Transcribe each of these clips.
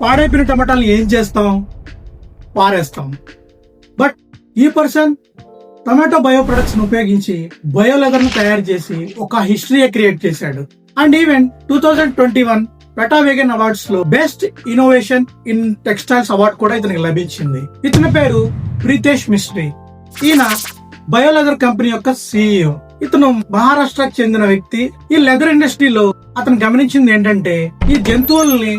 పాడైపోయిన టమాటాలు ఏం చేస్తాం? పారేస్తాం. బట్ ఈ పర్సన్ టమాటో బయో ప్రొడక్ట్స్ ఉపయోగించి బయో లెదర్ను తయారు చేసి ఒక హిస్టరీ క్రియేట్ చేశాడు. And even two thousand twenty one PETA vegan అవార్డ్స్లో best innovation in textiles award కూడా ఇతనికి లభించింది. ఇతని పేరు ప్రీతేష్ మిస్ట్రీ ఈయన బయో లెదర్ కంపెనీ యొక్క సిఇఓ ఇతను మహారాష్ట్రకు చెందిన వ్యక్తి. ఈ లెదర్ ఇండస్ట్రీలో అతను గమనించింది ఏంటంటే ఈ జంతువుల్ని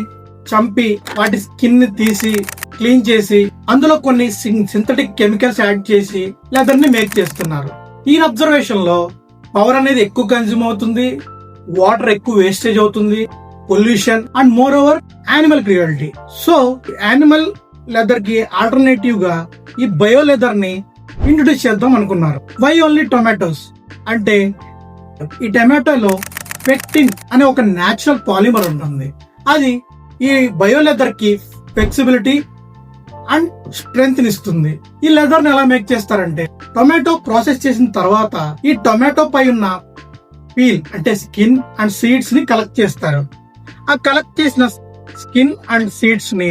చంపి వాటి స్కిన్ని తీసి క్లీన్ చేసి అందులో కొన్ని సింథటిక్ కెమికల్స్ యాడ్ చేసి లెదర్ని మేక్ చేస్తున్నారు. ఈ అబ్జర్వేషన్లో పవర్ అనేది ఎక్కువ కన్జ్యూమ్ అవుతుంది వాటర్ ఎక్కువ వేస్టేజ్ అవుతుంది pollution and moreover animal cruelty. So animal లెదర్కి ఆల్టర్నేటివ్గా ఈ బయో లెదర్ని ఇంట్రొడ్యూస్ చేద్దాం అనుకున్నారు. వై ఓన్లీ టొమాటోస్ అంటే ఈ టమాటోలో పెక్టిన్ అనే ఒక నేచురల్ పాలిమర్ ఉంటుంది. అది ఈ బయో లెదర్కి ఫ్లెక్సిబిలిటీ అండ్ స్ట్రెంగ్త్ ఇస్తుంది. ఈ లెదర్ని ఎలా మేక్ చేస్తారంటే టొమాటో ప్రాసెస్ చేసిన తర్వాత ఈ టొమాటో పై ఉన్న పీల్ అంటే స్కిన్ అండ్ సీడ్స్ని కలెక్ట్ చేస్తారు. ఆ కలెక్ట్ చేసిన స్కిన్ అండ్ సీడ్స్ని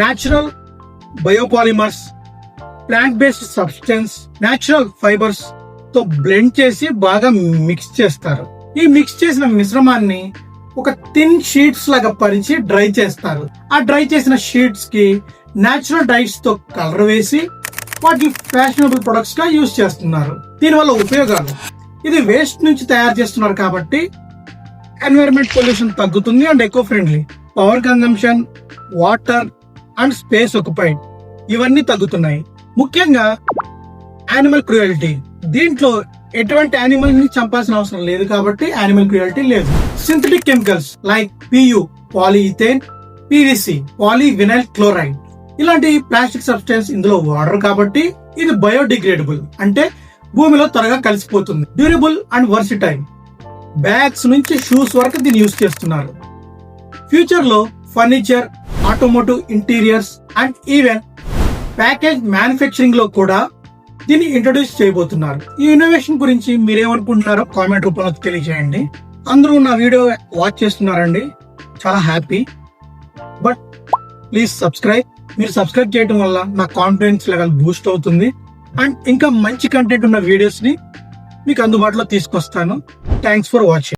natural biopolymers plant based substance natural ఫైబర్స్తో blend చేసి బాగా మిక్స్ చేస్తారు. ఈ మిక్స్ చేసిన మిశ్రమాన్ని ఒక థిన్ షీట్స్ లాగా పరిచి డ్రై చేస్తారు. ఆ డ్రై చేసిన షీట్స్కి న్యాచురల్ డైట్స్తో కలర్ వేసి వాటి ఫ్యాషనబుల్ ప్రొడక్ట్స్గా యూజ్ చేస్తున్నారు. దీనివల్ల ఉపయోగాలు. ఇది వేస్ట్ నుంచి తయారు చేస్తున్నారు కాబట్టి ఎన్వైరన్మెంట్ పొల్యూషన్ తగ్గుతుంది and eco friendly power consumption water and space occupied ఇవన్నీ తగ్గుతున్నాయి. ముఖ్యంగా యానిమల్ క్రుయల్టీ దీంట్లో ఎటువంటి యానిమల్ని చంపాల్సిన అవసరం లేదు కాబట్టి యానిమల్ క్రియాలిటీ లేదు. Synthetic chemicals like PU polyethene PVC polyvinyl chloride ఇలాంటి ప్లాస్టిక్ సబ్స్టెన్స్ ఇందులో వాడరు కాబట్టి ఇది బయోడిగ్రేడబుల్ అంటే భూమిలో త్వరగా కలిసిపోతుంది. డ్యూరబుల్ అండ్ వర్సిటైల్ బ్యాగ్స్ నుంచి షూస్ వరకు దీన్ని యూజ్ చేస్తున్నారు. ఫ్యూచర్లో furniture automotive interiors and even package మ్యానుఫ్యాక్చరింగ్లో కూడా దీన్ని ఇంట్రొడ్యూస్ చేయబోతున్నారు. ఈ ఇన్నోవేషన్ గురించి మీరేమనుకుంటున్నారో కామెంట్ రూపంలో తెలియజేయండి. అందరూ నా వీడియో వాచ్ చేస్తున్నారండి. చాలా హ్యాపీ బట్ ప్లీజ్ సబ్స్క్రైబ్ మీరు సబ్స్క్రైబ్ చేయడం వల్ల నా కాన్ఫిడెన్స్ లెవెల్ బూస్ట్ అవుతుంది. అండ్ ఇంకా మంచి కంటెంట్ ఉన్న వీడియోస్ని మీకు అందుబాటులో తీసుకొస్తాను. Thanks for watching